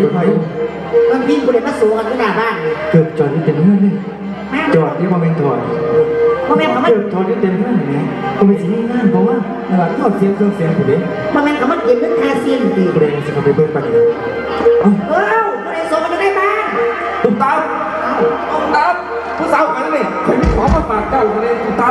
ยุไผมันวิ่งกูเลยมาสู้กันที่หน้าบ้านนี่เกือบจอดที่เต็มเงื่อนเลยแม่จอดนี่ว่าเป็นถอดพ่อแม่เขามาเกือบถอดที่เต็มเงื่อนอย่างนี้ก็ไม่สิมีงานเพราะว่าเวลาทอดเสียงเครื่องเสียงผมเองพ่อแม่เขามาเก็บเงินคาเซียนตีแสดงสิเขาไปเบิ่งปัญญาเอ้าเอ้าผู้ใดส่งมาได้บ้างตุ๊กตาตุ๊กตาผู้สาวกันนี่เคยมีของมาฝากเจ้าเลยตุ๊กตา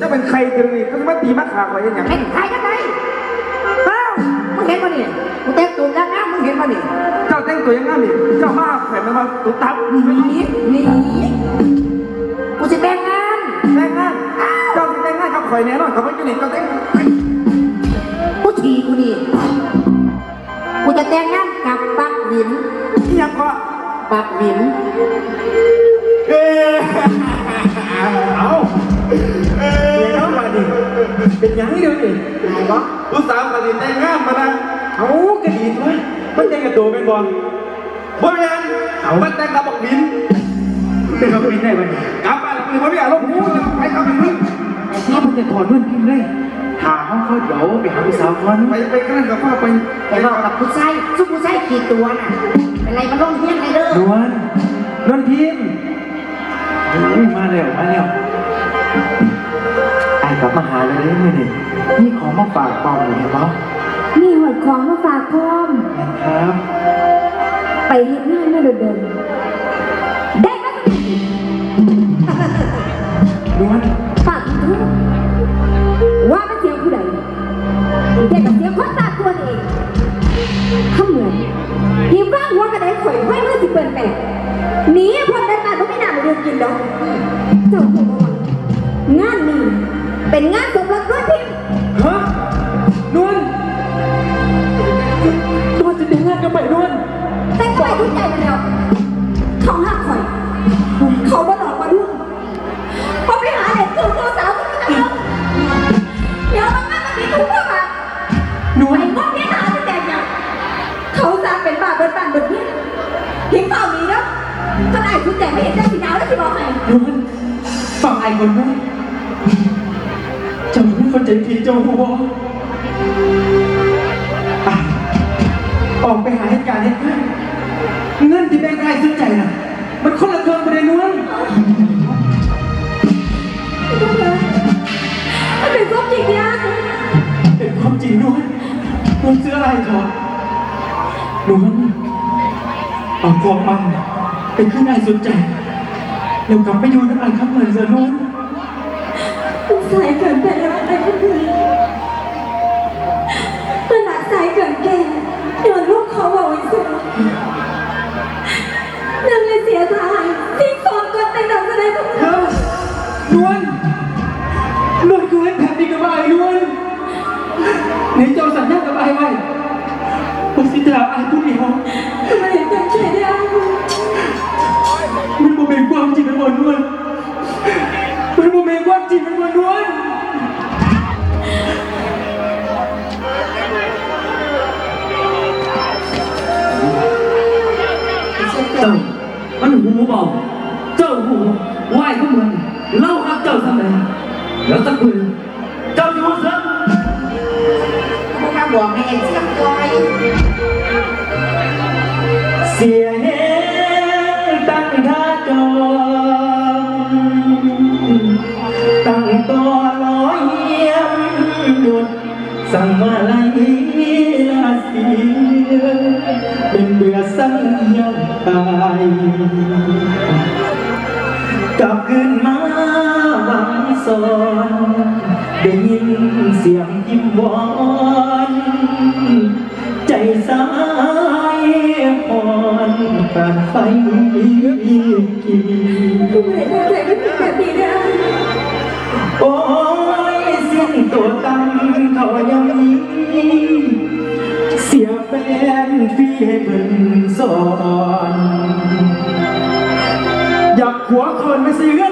จะเป็นใครกันนี่ก็จะมาตีมาขาใครอย่างเป็นี้นใครกันไหนเอ้ามึงเห็นป่ะเนี่ยมึงแต่งตัวด้านหน้ามึงเห็นป่ะเนี่ยเจ้าแต่งตัวยังไงนี่เจ้ามาแผ่นมาตุ๊กตาหนีหนีกูจะแต่งงานแต่งงานเจ้าที่แต่งงานกับข่อยแน่นอนเขาไม่กินนี่เจ้าแต่งกูฉีกูนี่กูจะแต่งงานกับปักหลินที่ยังก็ปักหลิน เป็นหยังเดียวนี่ไหนวะผู้สาวกันนี่แต่งงานมานะเอ้ากระดีด้วยมันยังกระโดดเป็นบอลบ่ยังเอามาแต่งกับบักบินเป็นมาเป็นได้วันนี้กลับบ้านแล้วมึงไม่อยากลบกูจะไปกับมึงถ้ามันจะถอดเงื่อนพิมพ์เลยถามเขาเขาเดี๋ยวไปหาผู้สาวก่อนไปไปกันกับพ่อไปไปบอกกับผู้ชายซุปผู้ชายกี่ตัวน่ะเป็นไรมันลงเฮี้ยนไงเด้อนวลนวลพิมพ์อุ้ยมาแล้วมาแล้ว ไอ้กลับมาหาเลยเมื่อนี่นี่ของมาฝากปอมอยู่เห็นปะมีหอดของมาฝากพร้อม ครับ ไปเฮ็ดงานมาเดินๆได้ก็นวลฝากทุกว่าเป็นเสียงผู้ใดเด็กกับเสียงคนตาตัวเองถ้าเหมือนทีมร่างหัวกระไดข่อยไว้เมื่อสิเปิดแปดหนีพ้นได้ตายเพราะไม่นานมาดูกินดอกเจ้าหัวว่างานนี้ เป็นงานสมรสด้วยพิมพ์ฮะนวลนวลจะแต่งงานกับไปนวลแต่ก็ไปทุกใจมาแล้วเขาหักข่อยเขามาหลอกมาด้วยพอไปหาเด็กตัวตัวสาวก็ไม่ทำเดี๋ยวมันไม่มามีทุกข์หรอกค่ะนวลไอ้พวกนี้หาที่แดงยังเขาสร้างเป็นบาปเป็นปันบนนี้ทิ้งเปล่านี้แล้วขนาดคุณแจไม่เห็นได้สีดาวแล้วที่บอกให้นวลฟังไอ้คนไหม เจ้าเป็นคนใจผิดเจ้าหัวอะออกไปหาเหตุการณ์เหตุการณ์เงินที่แบงค์ไอ้ซื้อใจน่ะมันคนละเครื่องไปเลยนวลทุกเลยมันเป็นความจริงเนี่ยเป็นความจริงนวลนวลซื้ออะไรก่อนนวลเอาความมันไปขึ้นไอ้สนใจเดี๋ยวกลับไปอยู่น้ำมันข้างเงินเสือนวลมัน สายเกินไปแล้วไอ้พวกนี้มันหนักสายเกินแก่โดนลูกเขาบอกไว้สินางเลยเสียทายทิ้งฟองก่อนแต่งหนังแสดงทุกเฮ้ยนวลนวลคือเล่นแผ่นดินกับไอ้นวลไหนเจ้าสัญญากับไอ้ไว้ว่าสิจะเอาไอ้ผู้เดียวทำไมถึงเป็นแค่ได้มันบ่เป็นความจริงมันบ่นวล มันหูเบาเจ้าหูไหวก็เหมือนเล่าครับเจ้าทำไมแล้วสักคืนเจ้าอยู่เสือพวกมาบอกให้เองเสียงจอยเสียเห็นตั้งท่าจองตั้งตัวลอยเยี่ยมหยุดสั่งมาลายลาเสียเป็นเบื่อสั่ง ยังตายกลับคืนมาหวังสอนได้ยินเสียงยิ้มวานใจสายอ่อนผ่านไฟกีทำไมทำใจไม่เป็นแบบนี้ได้โอ้ยสิ้นตัวตั้งเขายังยิ้มเสียแฟน พี่ให้เพิ่นสอนอยากหัวคนไม่เสีย